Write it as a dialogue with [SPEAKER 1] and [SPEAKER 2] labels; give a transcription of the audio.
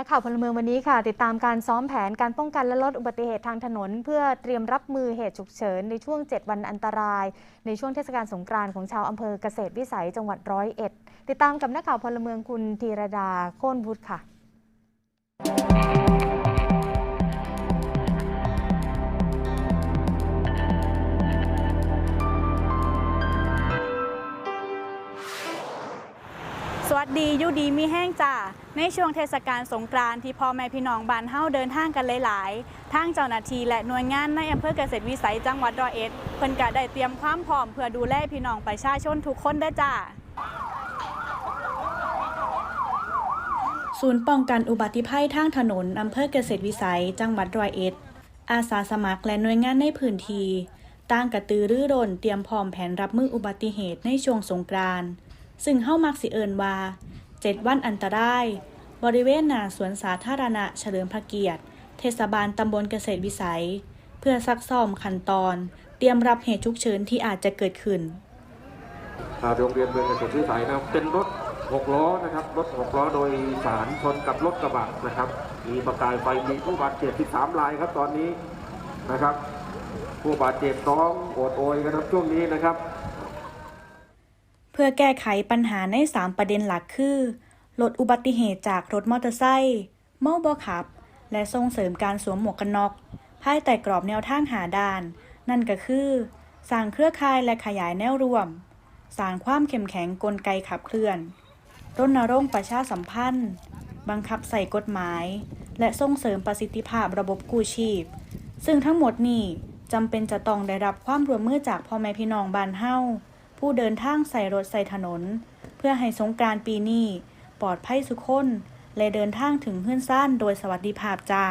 [SPEAKER 1] นักข่าวพลเมืองวันนี้ค่ะ ติดตามการซ้อมแผนการป้องกันและลดอุบัติเหตุทางถนน เพื่อเตรียมรับมือเหตุฉุกเฉิน ในช่วง 7 วันอันตราย ในช่วงเทศกาลสงกรานต์ของชาวอำเภอเกษตรวิสัยจังหวัดร้อยเอ็ดติดตามกับนักข่าวพลเมืองคุณธีรดาโค่นบุตรค่ะ
[SPEAKER 2] สวัสดียูดีมีแห้งจ้าในช่วงเทศกาลสงกรานต์ที่พ่อแม่พี่น้องบ้านเฮาเดินทางกันหลายๆทางเจ้าหน้าที่และหน่วยงานในอำเภอเกษตรวิสัยจังหวัดร้อยเอ็ดเพิ่นก็ได้เตรียมความพร้อมเพื่อดูแลพี่น้องประชาชนทุกคนเด้จ้าศูนย์ป้องกันอุบัติภัยทางถนนอำเภอเกษตรวิสัย จังหวัดร้อยเอ็ด อาสาสมัครและหน่วยงานในพื้นที่ต่างกระตือรือร้นเตรียมพร้อมแผนรับมืออุบัติเหตุในช่วงสงกรานต์ ซึ่งเฮ้ามักสิเอินว่า7วันอันตราย บริเวณหน้าสวนสาธารณะเฉลิมพระเกียรติ เทศบาลตำบลเกษตรวิสัย เพื่อซักซ้อมขั้นตอน เตรียมรับเหตุฉุกเฉินที่อาจจะเกิดขึ้น
[SPEAKER 3] อ่าโรงเรียนเมืองเกษตรวิสัยนะครับเป็นรถหกล้อนะครับ รถหกล้อโดยสารชนกับรถกระบะนะครับ มีประกายไฟมีผู้บาดเจ็บ13รายครับตอนนี้นะครับ ผู้บาดเจ็บร้องโอดโอยกันครับช่วงนี้นะครับ
[SPEAKER 2] พื่อแก้ไขปัญหาใน 3 ประเด็นหลักคือ ลดอุบัติเหตุจากรถมอเตอร์ไซค์เมาบ่ขับ และส่งเสริมการสวมหมวกกันน็อก ภายใต้กรอบแนวทางหาด้าน นั่นก็คือ สร้างเครือข่ายและขยายแนวรวม สร้างความเข้มแข็งกลไกขับเคลื่อนรณรงค์ประชาสัมพันธ์ บังคับใส่กฎหมาย และส่งเสริมประสิทธิภาพระบบกู้ชีพ ซึ่งทั้งหมดนี้จำเป็นจะต้องได้รับความร่วมมือจากพ่อแม่พี่น้องบ้านเฮา ผู้เดินทางใส่รถใส่ถนน เพื่อให้สงการปีนี้ปลอดภัยสุขคนและเดินทางถึงเพื่อนซ่านโดยสวัสดิภาพจ้า